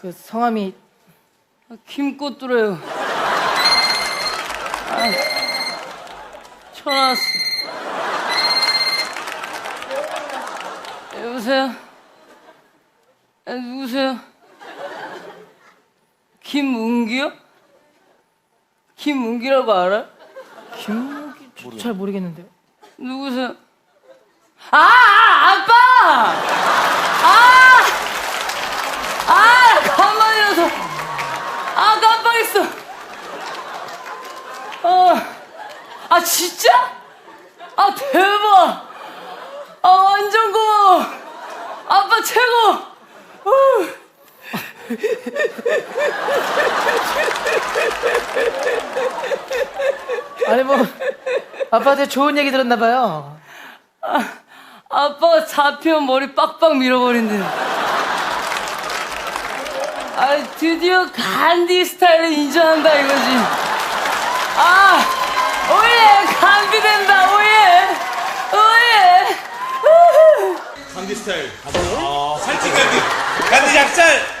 그 성함이 아, 김꽃두래요. 아, 전화 왔어. 여보세요? 아, 누구세요? 김문기요? 김문기라고 알아? 김무기 저- 잘 모르겠는데요. 누구세요? 아, 아 아빠! 아! 아, 가만히라서. 아, 깜빡했어. 아, 아, 진짜? 아, 대박! 아, 완전 고마워! 아빠 최고! 후. 아니 뭐 아빠한테 좋은 얘기 들었나 봐요. 아빠가 잡히면 머리 빡빡 밀어버린대. 아, 드디어 간디 스타일을 인정한다 이거지. 아, 오예, 간디 된다, 오예, 오예. 감기 스타일. 아, 살찐 감기. 감기 약살. 우!